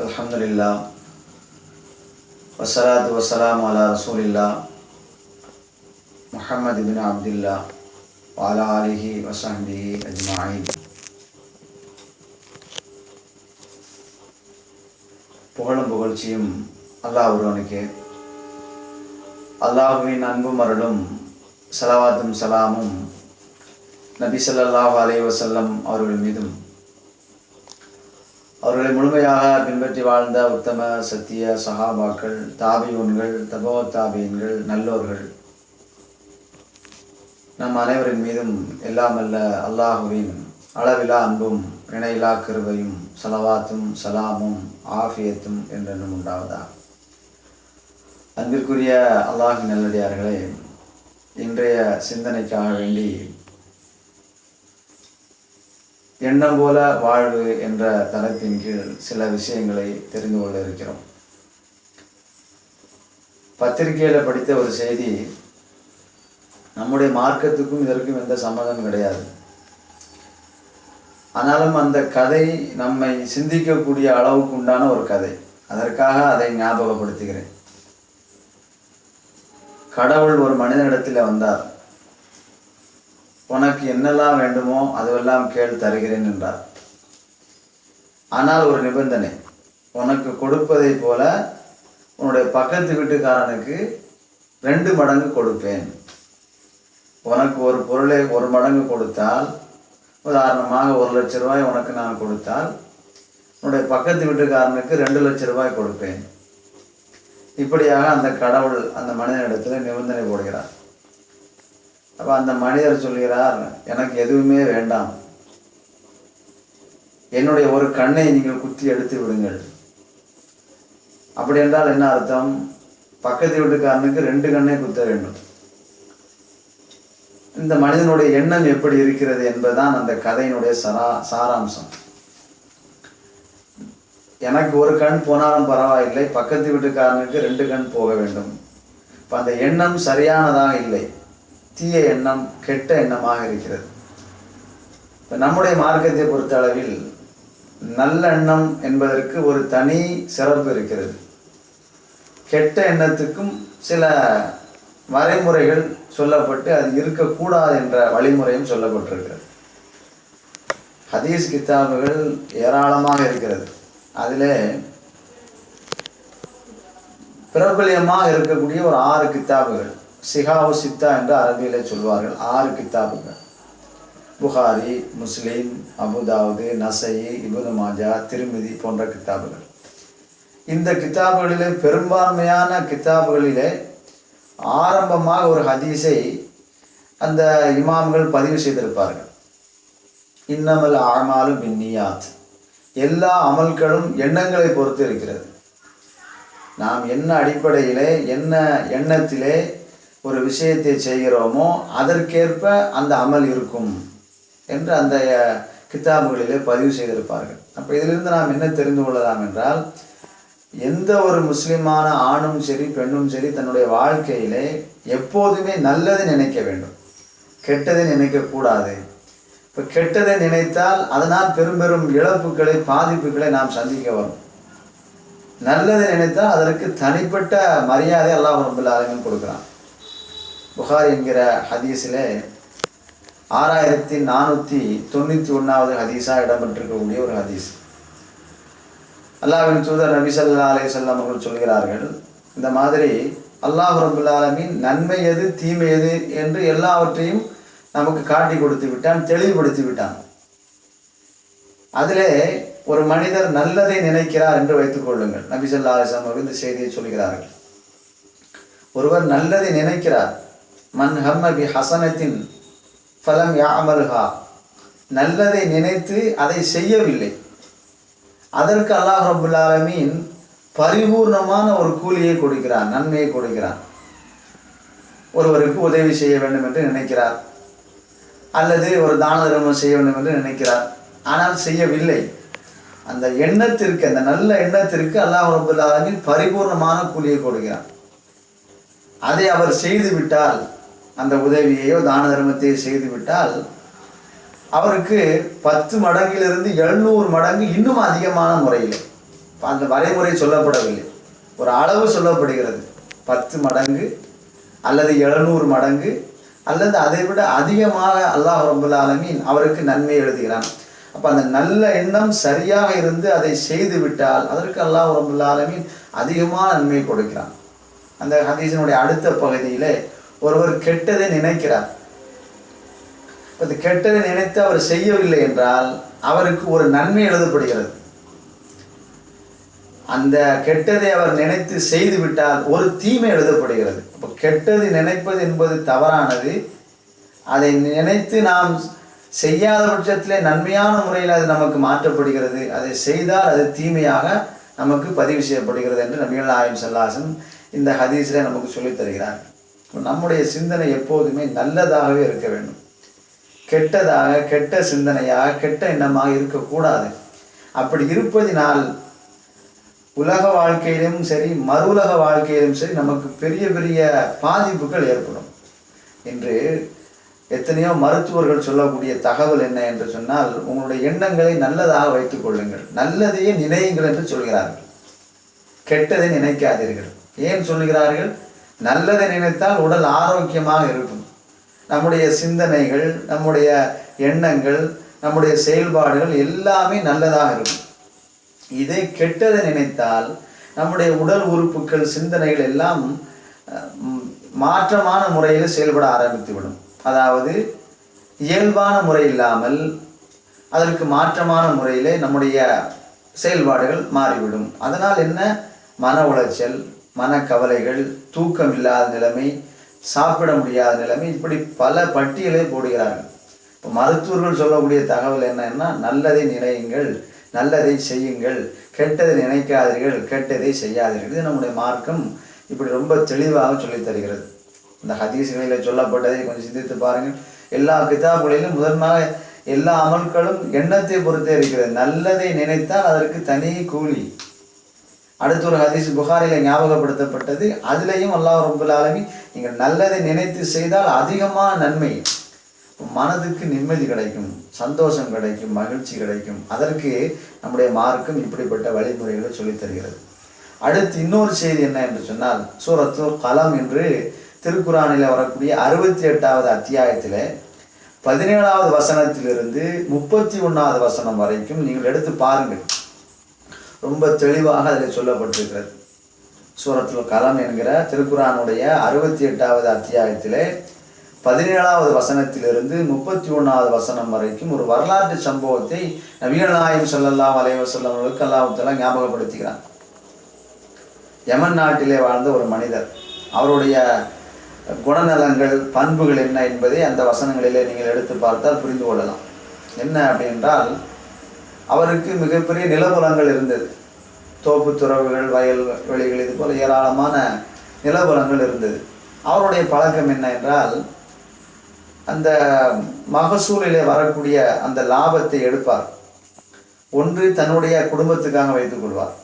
அல்ஹம்துலில்லா வசலாத்து வசலாம் அலா ரசூலில்லா முஹம்மது பின் அப்துல்லா வாலா அலிஹி வசஹி அஜ்மாயின். புகழும் புகழ்ச்சியும் அல்லாஹ் ஒருவனுக்கே. அல்லாஹுவின் அன்பும் அருளும் சலவாத்தும் சலாமும் நபி சல்லாஹ் அலை வசல்லம் அவர்கள் மீதும். அவர்களை முழுமையாக பின்பற்றி வாழ்ந்த உத்தம சத்திய சஹாபாக்கள் தாபியூன்கள் தபோ தாபியன்கள் நல்லோர்கள். நம் அனைவரின் மீதும் எல்லாமல்ல அல்லாஹுவின் அளவிலா அன்பும் இணையிலா கிருபையும் சலவாத்தும் சலாமும் ஆஃபியத்தும் என்றென்றும் உண்டாவதா? அன்பிற்குரிய அல்லாஹின் நல்லடியார்களே இன்றைய சிந்தனைக்காக வேண்டி எண்ணம் போல வாழ்வு என்ற தளத்தின் கீழ் சில விஷயங்களை தெரிந்து கொள்ள இருக்கிறோம். பத்திரிகையில் படித்த ஒரு செய்தி நம்முடைய மார்க்கத்துக்கும் இதற்கும் எந்த சம்மதம் கிடையாது. ஆனாலும் அந்த கதை நம்மை சிந்திக்கக்கூடிய அளவுக்கு உண்டான ஒரு கதை. அதற்காக அதை ஞாபகப்படுத்துகிறேன். கடவுள் ஒரு மனிதனிடத்தில் வந்தார். உனக்கு என்னெல்லாம் வேண்டுமோ அதுவெல்லாம் கேள் தருகிறேன் என்றார். ஆனால் ஒரு நிபந்தனை உனக்கு கொடுப்பதை போல உன்னுடைய பக்கத்து வீட்டுக்காரனுக்கு ரெண்டு மடங்கு கொடுப்பேன். உனக்கு ஒரு பொருளை ஒரு மடங்கு கொடுத்தால் உதாரணமாக ஒரு லட்ச ரூபாய் உனக்கு நான் கொடுத்தால் உன்னுடைய பக்கத்து வீட்டுக்காரனுக்கு ரெண்டு லட்ச ரூபாய் கொடுப்பேன். இப்படியாக அந்த கடவுள் அந்த மனிதனிடத்தில் நிபந்தனை போடுகிறார். அப்போ அந்த மனிதர் சொல்கிறார் எனக்கு எதுவுமே வேண்டாம். என்னுடைய ஒரு கண்ணை நீங்கள் குத்தி எடுத்து விடுங்கள். அப்படி என்றால் என்ன அர்த்தம்? பக்கத்து வீட்டுக்காரனுக்கு ரெண்டு கண்ணை குத்த வேண்டும். இந்த மனிதனுடைய எண்ணம் எப்படி இருக்கிறது என்பதுதான் அந்த கதையினுடைய சரா சாராம்சம். எனக்கு ஒரு கண் போனாலும் பரவாயில்லை பக்கத்து வீட்டுக்காரனுக்கு ரெண்டு கண் போக வேண்டும். இப்போ அந்த எண்ணம் சரியானதாக இல்லை. தீய எண்ணம் கெட்ட எண்ணமாக இருக்கிறது. இப்போ நம்முடைய மார்க்கத்தை பொறுத்த அளவில் நல்ல எண்ணம் என்பதற்கு ஒரு தனி சிறப்பு இருக்கிறது. கெட்ட எண்ணத்துக்கும் சில வரைமுறைகள் சொல்லப்பட்டு அது இருக்கக்கூடாது என்ற வழிமுறையும் சொல்லப்பட்டிருக்கிறது. ஹதீஸ் கித்தாபுகள் ஏராளமாக இருக்கிறது. அதில் பிரபலியமாக இருக்கக்கூடிய ஒரு ஆறு கித்தாபுகள். சிகாவு சித்தா என்று அரபியிலே சொல்வார்கள். ஆறு கித்தாபுகள். புகாரி முஸ்லீம் அபுதாவுது நசை இபுனு மாஜா திருமிதி போன்ற கித்தாபுகள். இந்த கித்தாபுகளிலே பெரும்பான்மையான கித்தாபுகளிலே ஆரம்பமாக ஒரு ஹதீஸை அந்த இமாம்கள் பதிவு செய்திருப்பார்கள். இன்னமல் ஆமாலும் பின்னியாத். எல்லா அமல்களும் எண்ணங்களை பொறுத்து இருக்கிறது. நாம் என்ன அடிப்படையிலே என்ன எண்ணத்திலே ஒரு விஷயத்தை செய்கிறோமோ அதற்கேற்ப அந்த அமல் இருக்கும் என்று அந்த கித்தாபுகளிலே பதிவு செய்திருப்பார்கள். அப்போ இதிலிருந்து நாம் என்ன தெரிந்து கொள்ளலாம் என்றால் எந்த ஒரு முஸ்லிமான ஆணும் சரி பெண்ணும் சரி தன்னுடைய வாழ்க்கையிலே எப்போதுமே நல்லதை நினைக்க வேண்டும். கெட்டதை நினைக்கக்கூடாது இப்போ கெட்டதை நினைத்தால் அதனால் பெரும் பெரும் இழப்புகளை பாதிப்புகளை நாம் சந்திக்க வரும். நல்லதை நினைத்தால் அதற்கு தனிப்பட்ட மரியாதை அல்லாஹ் ரபுல் ஆலமின் கொடுக்குறான். புகார் என்கிற ஹதீஸிலே ஆறாயிரத்தி நானூற்றி தொண்ணூற்றி ஒன்றாவது ஹதீஸாக இடம்பெற்றிருக்கக்கூடிய ஒரு ஹதீஸ். அல்லாஹின் தூதர் நபி சல்லா அலி அவர்கள் சொல்கிறார்கள் இந்த மாதிரி அல்லாஹ் ரபுல்லாலமின் நன்மை எது தீமை எது என்று எல்லாவற்றையும் நமக்கு காட்டி கொடுத்து விட்டான் தெளிவுபடுத்தி விட்டான். அதிலே ஒரு மனிதர் நல்லதை நினைக்கிறார் என்று வைத்துக் கொள்ளுங்கள். நபி சொல்லா அலிஸ்லாம் அவர்கள் இந்த செய்தியை சொல்கிறார்கள். ஒருவர் நல்லதை நினைக்கிறார் மன் ஹம்ம பி ஹசனத்தின் ஃபலம் யாமல்ஹா. நல்லதை நினைத்து அதை செய்யவில்லை. அதற்கு அல்லாஹ் ரபுல் ஆலமீன் பரிபூர்ணமான ஒரு கூலியை கொடுக்கிறான் நன்மையை கொடுக்கிறான். ஒருவருக்கு உதவி செய்ய வேண்டும் என்று நினைக்கிறார். அல்லது ஒரு தான தர்மம் செய்ய வேண்டும் என்று நினைக்கிறார். ஆனால் செய்யவில்லை. அந்த எண்ணத்திற்கு அந்த நல்ல எண்ணத்திற்கு அல்லாஹ் ரபுல் ஆலமீன் பரிபூர்ணமான கூலியை கொடுக்கிறான். அதை அவர் செய்து விட்டால் அந்த உதவியையோ தான தர்மத்தையோ செய்து விட்டால் அவருக்கு பத்து மடங்கிலிருந்து எழுநூறு மடங்கு இன்னும் அதிகமான முறையில் அந்த வரைமுறை சொல்லப்படவில்லை. ஒரு அளவு சொல்லப்படுகிறது. பத்து மடங்கு அல்லது எழுநூறு மடங்கு அல்லது அதை விட அதிகமாக அல்லாஹ் ரபுல் ஆலமீன் அவருக்கு நன்மை எழுதுகிறான். அப்போ அந்த நல்ல எண்ணம் சரியாக இருந்து அதை செய்து விட்டால் அதற்கு அல்லாஹ் ரபுல் ஆலமீன் அதிகமான நன்மை கொடுக்கிறான். அந்த ஹதீஸினுடைய அடுத்த பகுதியிலே ஒருவர் கெட்டதை நினைக்கிறார். அது கெட்டதை நினைத்து அவர் செய்யவில்லை என்றால் அவருக்கு ஒரு நன்மை எழுதப்படுகிறது. அந்த கெட்டதை அவர் நினைத்து செய்து விட்டால் ஒரு தீமை எழுதப்படுகிறது. அப்போ கெட்டது நினைப்பது என்பது தவறானது. அதை நினைத்து நாம் செய்யாத பட்சத்திலே நன்மையான முறையில் அது நமக்கு மாற்றப்படுகிறது. அதை செய்தால் அது தீமையாக நமக்கு பதிவு செய்யப்படுகிறது என்று நபிகள் நாயம் சல்லாசன் இந்த ஹதீஸில் நமக்கு சொல்லித் தருகிறார் நம்முடைய சிந்தனை எப்போதுமே நல்லதாகவே இருக்க வேண்டும். கெட்டதாக கெட்ட சிந்தனையாக கெட்ட எண்ணமாக இருக்கக்கூடாது. அப்படி இருப்பதினால் உலக வாழ்க்கையிலும் சரி மறு உலக வாழ்க்கையிலும் சரி நமக்கு பெரிய பெரிய பாதிப்புகள் ஏற்படும். இன்று எத்தனையோ மருத்துவர்கள் சொல்லக்கூடிய தகவல் என்ன என்று சொன்னால் உங்களுடைய எண்ணங்களை நல்லதாக வைத்துக் கொள்ளுங்கள். நல்லதையே நினையுங்கள் என்று சொல்கிறார்கள். கெட்டதை நினைக்காதீர்கள். ஏன் சொல்லுகிறார்கள்? நல்லதை நினைத்தால் உடல் ஆரோக்கியமாக இருக்கும். நம்முடைய சிந்தனைகள் நம்முடைய எண்ணங்கள் நம்முடைய செயல்பாடுகள் எல்லாமே நல்லதாக இருக்கும். இதை கெட்டதை நினைத்தால் நம்முடைய உடல் உறுப்புகள் சிந்தனைகள் எல்லாம் மாற்றமான முறையில் செயல்பட ஆரம்பித்துவிடும். அதாவது இயல்பான முறை இல்லாமல் அதற்கு மாற்றமான முறையிலே நம்முடைய செயல்பாடுகள் மாறிவிடும். அதனால் என்ன? மன உளைச்சல் மனக்கவலைகள் தூக்கம் இல்லாத நிலைமை சாப்பிட முடியாத நிலைமை இப்படி பல பட்டியலை போடுகிறார்கள். இப்போ மருத்துவர்கள் சொல்லக்கூடிய தகவல் என்னன்னா நல்லதை நினையுங்கள் நல்லதை செய்யுங்கள் கெட்டதை நினைக்காதீர்கள் கெட்டதை செய்யாதீர்கள். இது நம்முடைய மார்க்கம் இப்படி ரொம்ப தெளிவாக சொல்லித் தருகிறது. இந்த ஹதீஸ்களில் சொல்லப்பட்டதை கொஞ்சம் சிந்தித்து பாருங்கள். எல்லா கிதாபுகளிலும் முதன்மையாக எல்லா அமல்களும் எண்ணத்தை பொறுத்தே இருக்கிறது. நல்லதை நினைத்தால் அதற்கு தனி கூலி. அடுத்த ஒரு ஹதீஸ் புகாரில ஞாபகப்படுத்தப்பட்டது. அதுலேயும் அல்லாஹ் ரபுல் ஆலமி நீங்கள் நல்லதை நினைத்து செய்தால் அதிகமான நன்மை. மனதுக்கு நிம்மதி கிடைக்கும் சந்தோஷம் கிடைக்கும் மகிழ்ச்சி கிடைக்கும். அதற்கு நம்முடைய மார்க்கம் இப்படிப்பட்ட வழிமுறைகளை சொல்லித் தருகிறது. அடுத்து இன்னொரு செய்தி என்ன என்று சொன்னால் சூரத்து கலம் என்று திருக்குறானில் வரக்கூடிய அறுபத்தி எட்டாவது அத்தியாயத்தில் பதினேழாவது வசனத்திலிருந்து முப்பத்தி ஒன்றாவது வசனம் வரைக்கும் நீங்கள் எடுத்து பாருங்கள். ரொம்ப தெளிவாக அதில் சொல்லப்பட்டிருக்கிறது. சூரத்துல் கலம் என்கிற திருக்குறானுடைய அறுபத்தி எட்டாவது அத்தியாயத்திலே பதினேழாவது வசனத்திலிருந்து முப்பத்தி ஒன்றாவது வசனம் வரைக்கும் ஒரு வரலாற்று சம்பவத்தை நபிகள் சொல்லலாம் ஸல்லல்லாஹு அலைஹி வஸல்லம் அவர்களுக்கு அல்லாஹ் ஞாபகப்படுத்துகிறான். யமன் நாட்டிலே வாழ்ந்த ஒரு மனிதர் அவருடைய குணநலங்கள் பண்புகள் என்ன என்பதை அந்த வசனங்களிலே நீங்கள் எடுத்து பார்த்தால் புரிந்து கொள்ளலாம். என்ன அப்படின்றால் அவருக்கு மிகப்பெரிய நிலவலங்கள் இருந்தது. தோப்பு துறவுகள் வயல் வெளிகள் இது போல ஏராளமான நிலவலங்கள் இருந்தது. அவருடைய பழக்கம் என்ன என்றால் அந்த மகசூலிலே வரக்கூடிய அந்த லாபத்தை எடுப்பார். ஒன்று தன்னுடைய குடும்பத்துக்காக வைத்துக் கொள்வார்.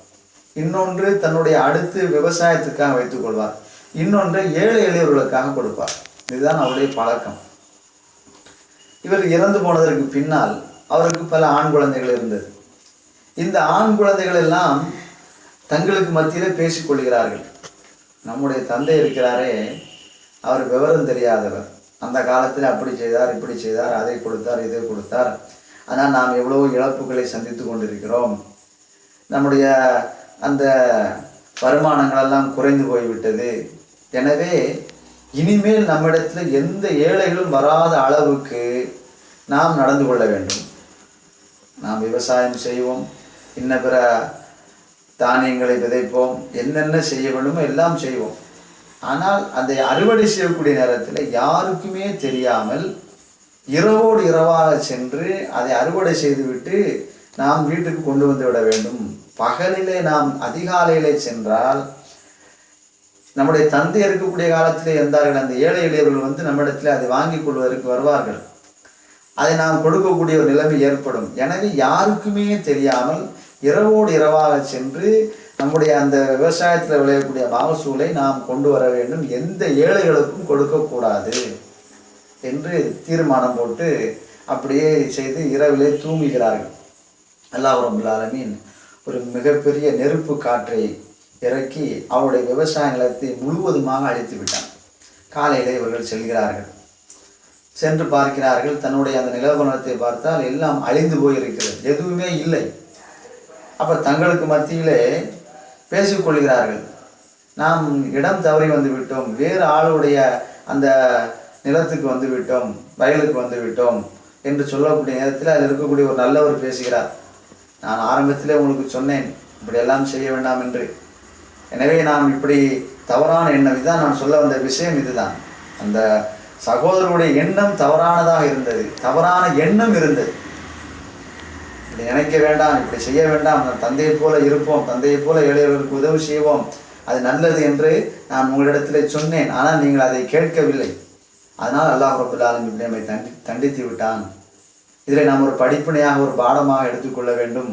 இன்னொன்று தன்னுடைய அடுத்து விவசாயத்துக்காக வைத்துக் கொள்வார். இன்னொன்றை ஏழை எளியவர்களுக்காக கொடுப்பார். இதுதான் அவருடைய பழக்கம். இவர் இறந்து போனதற்கு பின்னால் அவருக்கு பல ஆண் குழந்தைகள் இருந்தது. இந்த ஆண் குழந்தைகள் எல்லாம் தங்களுக்கு மத்தியில் பேசிக்கொள்கிறார்கள் நம்முடைய தந்தை இருக்கிறாரே அவர் விவரம் தெரியாதவர். அந்த காலத்தில் அப்படி செய்தார் இப்படி செய்தார் அதை கொடுத்தார் இதை கொடுத்தார். ஆனால் நாம் எவ்வளவோ இழப்புகளை சந்தித்து கொண்டிருக்கிறோம். நம்முடைய அந்த வருமானங்களெல்லாம் குறைந்து போய்விட்டது. எனவே இனிமேல் நம்மிடத்தில் எந்த ஏழைகளும் வராத அளவுக்கு நாம் நடந்து கொள்ள வேண்டும். நாம் விவசாயம் செய்வோம். இன்ன பிற தானியங்களை விதைப்போம். என்னென்ன செய்ய வேண்டுமோ எல்லாம் செய்வோம். ஆனால் அதை அறுவடை செய்யக்கூடிய நேரத்தில் யாருக்குமே தெரியாமல் இரவோடு இரவாக சென்று அதை அறுவடை செய்துவிட்டு நாம் வீட்டுக்கு கொண்டு வந்து விட வேண்டும். பகலிலே நாம் அதிகாலையிலே சென்றால் நம்முடைய தந்தை இருக்கக்கூடிய காலத்திலே இருந்தார்கள். அந்த ஏழை எளியவர்கள் வந்து நம்மிடத்தில் அதை வாங்கிக் கொள்வதற்கு வருவார்கள். அதை நாம் கொடுக்கக்கூடிய ஒரு நிலைமை ஏற்படும். எனவே யாருக்குமே தெரியாமல் இரவோடு இரவாக சென்று நம்முடைய அந்த விவசாயத்தில் விளையக்கூடிய மகசூலை நாம் கொண்டு வர வேண்டும். எந்த ஏழைகளுக்கும் கொடுக்கக்கூடாது என்று தீர்மானம் போட்டு அப்படியே செய்து இரவிலே தூங்குகிறார்கள். அல்லாஹ் ரபுல் ஒரு மிகப்பெரிய நெருப்பு காற்றை இறக்கி அவருடைய விவசாய நிலத்தை முழுவதுமாக அழித்து விட்டான். காலையிலே இவர்கள் செல்கிறார்கள். சென்று பார்க்கிறார்கள் தன்னுடைய அந்த நிலவரத்தை பார்த்தால் எல்லாம் அழிந்து போயிருக்கிறது. எதுவுமே இல்லை. அப்போ தங்களுக்கு மத்தியிலே பேசிக்கொள்கிறார்கள் நாம் இடம் தவறி வந்து விட்டோம். வேறு ஆளுடைய அந்த நிலத்துக்கு வந்து விட்டோம். வயலுக்கு வந்து விட்டோம் என்று சொல்லக்கூடிய நேரத்தில் அதில் இருக்கக்கூடிய ஒரு நல்லவர் பேசுகிறார். நான் ஆரம்பத்திலே உங்களுக்கு சொன்னேன் இப்படியெல்லாம் செய்ய வேண்டாம் என்று. எனவே நாம் இப்படி தவறான எண்ணம் இதுதான் நான் சொல்ல வந்த விஷயம் இதுதான். அந்த சகோதரருடைய எண்ணம் தவறானதாக இருந்தது. தவறான எண்ணம் இருந்தது. இப்படி நினைக்க வேண்டாம் இப்படி செய்ய வேண்டாம். நான் தந்தையை போல இருப்போம். தந்தையை போல ஏழையவர்களுக்கு உதவி செய்வோம். அது நல்லது என்று நான் உங்களிடத்தில் சொன்னேன். ஆனால் நீங்கள் அதை கேட்கவில்லை. அதனால் அல்லாஹ் ரபுல்லாலும் இப்படி நம்மை தண்டி தண்டித்து விட்டான். இதில் நாம் ஒரு படிப்பினையாக ஒரு பாடமாக எடுத்துக்கொள்ள வேண்டும்.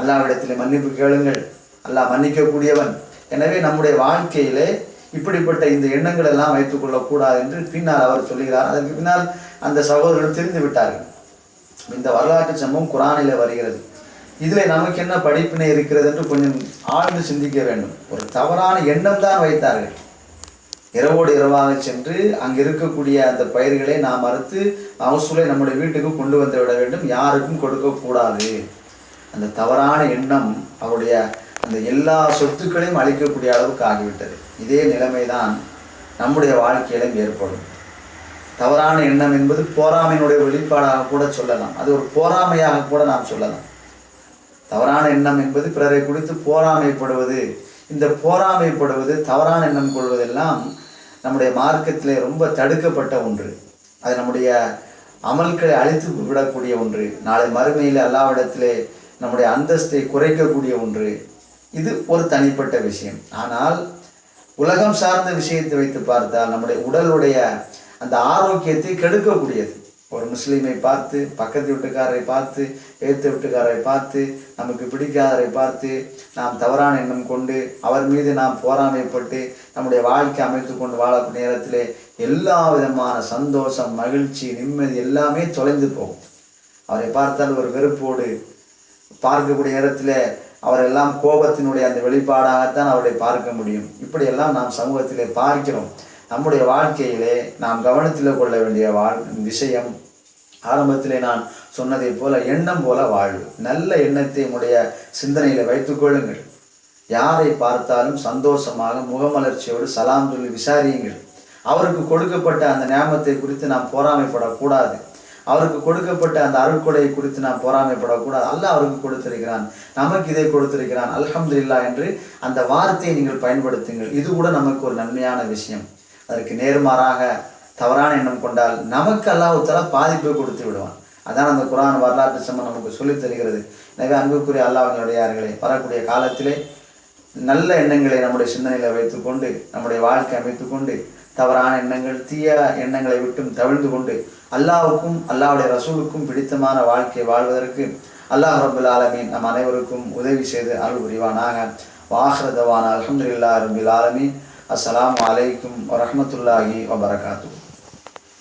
அல்லாவிடத்தில் மன்னிப்பு கேளுங்கள். அல்லாஹ் மன்னிக்கக்கூடியவன். எனவே நம்முடைய வாழ்க்கையிலே இப்படிப்பட்ட இந்த எண்ணங்கள் எல்லாம் வைத்துக் கொள்ளக்கூடாது என்று பின்னால் அவர் சொல்லுகிறார். அதற்கு பின்னால் அந்த சகோதரர்கள் தெரிந்து விட்டார்கள். இந்த வரலாற்று சம்பவம் குரானில் வருகிறது. இதில் நமக்கு என்ன படிப்பினை இருக்கிறது என்று கொஞ்சம் ஆழ்ந்து சிந்திக்க வேண்டும். ஒரு தவறான எண்ணம் தான் வைத்தார்கள். இரவோடு இரவாக சென்று அங்கு இருக்கக்கூடிய அந்த பயிர்களை நாம் அறுத்து மகசூலை நம்முடைய வீட்டுக்கு கொண்டு வந்து விட வேண்டும். யாருக்கும் கொடுக்கக்கூடாது. அந்த தவறான எண்ணம் அவருடைய அந்த எல்லா சொத்துக்களையும் அழிக்கக்கூடிய அளவுக்கு ஆகிவிட்டது. இதே நிலைமைதான் நம்முடைய வாழ்க்கையிலும் ஏற்படும். தவறான எண்ணம் என்பது போராமையினுடைய வெளிப்பாடாக கூட சொல்லலாம். அது ஒரு போராமையாக கூட நாம் சொல்லலாம். தவறான எண்ணம் என்பது பிறரை குறித்து போராமைப்படுவது இந்த போராமைப்படுவது தவறான எண்ணம் கொள்வதெல்லாம் நம்முடைய மார்க்கத்திலே ரொம்ப தடுக்கப்பட்ட ஒன்று. அது நம்முடைய அமல்களை அழித்து விடக்கூடிய ஒன்று. நாளை மறுமையில் அல்லாவிடத்திலே நம்முடைய அந்தஸ்தை குறைக்கக்கூடிய ஒன்று. இது ஒரு தனிப்பட்ட விஷயம். ஆனால் உலகம் சார்ந்த விஷயத்தை வைத்து பார்த்தால் நம்முடைய உடலுடைய அந்த ஆரோக்கியத்தை கெடுக்கக்கூடியது. ஒரு முஸ்லீமை பார்த்து பக்கத்து வீட்டுக்காரரை பார்த்து எழுத்து வீட்டுக்காரரை பார்த்து நமக்கு பிடிக்காதரை பார்த்து நாம் தவறான எண்ணம் கொண்டு அவர் மீது நாம் போராமைப்பட்டு நம்முடைய வாழ்க்கை அமைத்து கொண்டு வாழக்கூடிய நேரத்தில் எல்லா விதமான சந்தோஷம் மகிழ்ச்சி நிம்மதி எல்லாமே தொலைந்து போகும். அவரை பார்த்தால் ஒரு வெறுப்போடு பார்க்கக்கூடிய நேரத்தில் அவரெல்லாம் கோபத்தினுடைய அந்த வெளிப்பாடாகத்தான் அவரை பார்க்க முடியும். இப்படியெல்லாம் நாம் சமூகத்திலே பார்க்கிறோம். நம்முடைய வாழ்க்கையிலே நாம் கவனத்தில் கொள்ள வேண்டிய வாழ் விஷயம் ஆரம்பத்திலே நான் சொன்னதைப் போல எண்ணம் போல வாழ்வு. நல்ல எண்ணத்தை உடைய சிந்தனையில் வைத்துக் கொள்ளுங்கள். யாரை பார்த்தாலும் சந்தோஷமாக முகமலர்ச்சியோடு சலாம் சொல்லி விசாரியுங்கள். அவருக்கு கொடுக்கப்பட்ட அந்த நியாமத்தை குறித்து நாம் பொறாமைப்படக்கூடாது. அவருக்கு கொடுக்கப்பட்ட அந்த அருட்கொடையை குறித்து நாம் பொறாமைப்படக்கூடாது. அல்ல அவருக்கு கொடுத்திருக்கிறான். நமக்கு இதை கொடுத்திருக்கிறான். அல்ஹம்துலில்லா என்று அந்த வார்த்தையை நீங்கள் பயன்படுத்துங்கள். இது கூட நமக்கு ஒரு நன்மையான விஷயம். அதற்கு நேர்மாறாக தவறான எண்ணம் கொண்டால் நமக்கு அல்லாஹுத்தாலா பாதிப்பை கொடுத்து விடுவான். அதான் அந்த குரான் வரலாற்று சம்பவம் நமக்கு சொல்லித் தருகிறது. எனவே அன்புக்குரிய அல்லாஹினுடையார்களே வரக்கூடிய காலத்திலே நல்ல எண்ணங்களை நம்முடைய சிந்தனையில் வைத்துக்கொண்டு நம்முடைய வாழ்க்கை அமைத்துக்கொண்டு தவறான எண்ணங்கள் தீய எண்ணங்களை விட்டும் தவிழ்ந்து கொண்டு அல்லாவுக்கும் அல்லாவுடைய ரசூலுக்கும் பிடித்தமான வாழ்க்கையை வாழ்வதற்கு அல்லாஹ் ரபுல் ஆலமீன் நம் அனைவருக்கும் உதவி செய்து அருள் புரிவானாக. வாஹ்ரதவான் அலமதுல்லா ரபுல் ஆலமீன். அஸ்லாம் வலைக்கும் வரமத்துல்லாஹி வபரகாத்து